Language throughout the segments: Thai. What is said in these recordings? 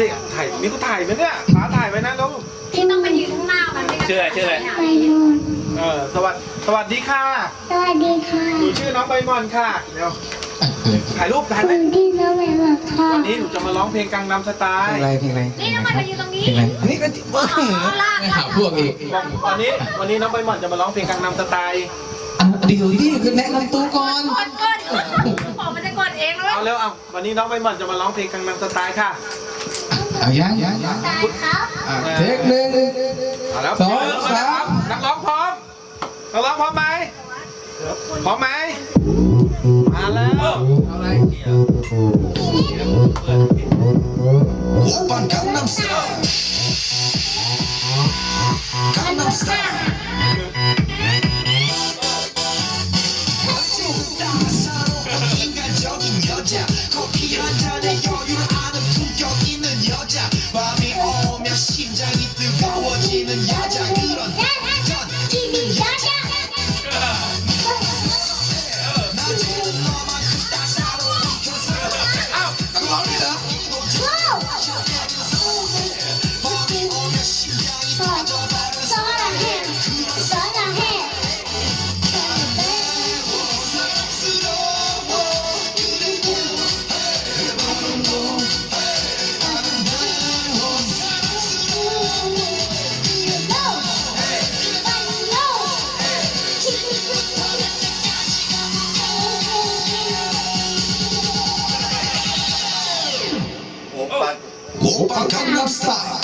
สิถ่ายนี่ก็ถ่ายไหมเนี่ยป้าถ่ายไว้นะลูกพี่ต้องไปยืนข้างหน้ามันไม่งั้นชื่ออะไรชื่ออะไรไปนู่นเออสวัสสวัสดีค่ะสวัสดีค่ะหนูชื่อน้องใบหมอนค่ะเดี๋ยวถ่ายรูปถ่ายคุไว้ณที่น้องใบหมอนค่ะวันนี้หนูจะมาร้องเพลงกังนำสไตเพลล์งอะไรเพลงอะไรนี่ทำไมไปยืนตรงนี้เพลงอะไรอันนี้ก็ว้าเอาลากไม่หาพวกอีกบอกวันนี้ วันนี้น้องใบหมอนจะมาร้องเพลงกังนำสไตล์อะเดี๋ยวดิคือแนะนำตัวก่อนกดกดบอกมันจะกดเองแล้วเอาเร็วเอาวันนี้น้องใบหมอนจะมาร้องเพลงกังนำสไตล์ค่ะ เอายังเทคหนึ่งสองสามนักร้องพร้อมนักร้องพร้อมไหมพร้อมไหมมาแล้วเอากูปั้นกับน้ำเสีย Gloria. 오빤 강남스타일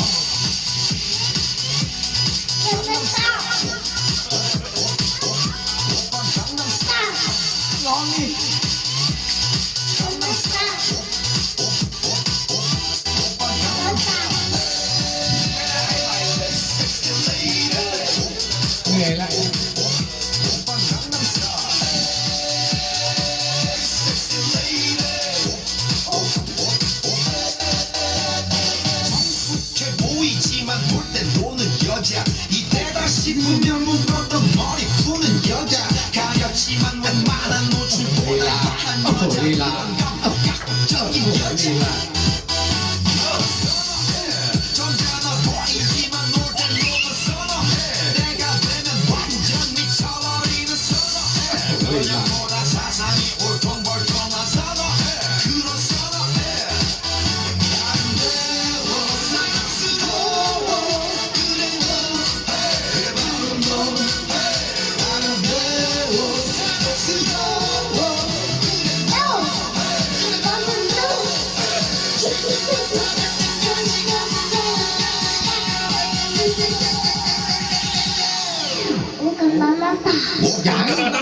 เห 씹으면 묶었던 머리 푸는 여자 가렸지만 웬만한 노출보다 빠른 여자 그런 감각적인 여자 やめろ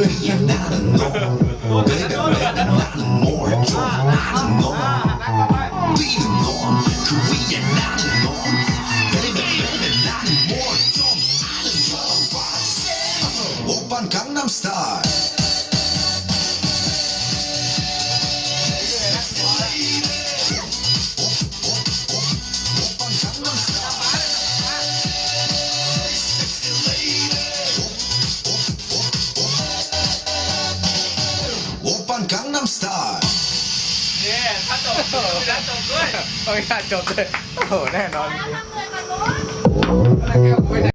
We are not a norm. Baby, not a norm. You're not a norm. Be the norm. Not a norm. เนี่ยถ้าจบถ้าจบด้วย โอ้ยจบเลย โอ้โหแน่นอน แล้วทำเลยมันรู้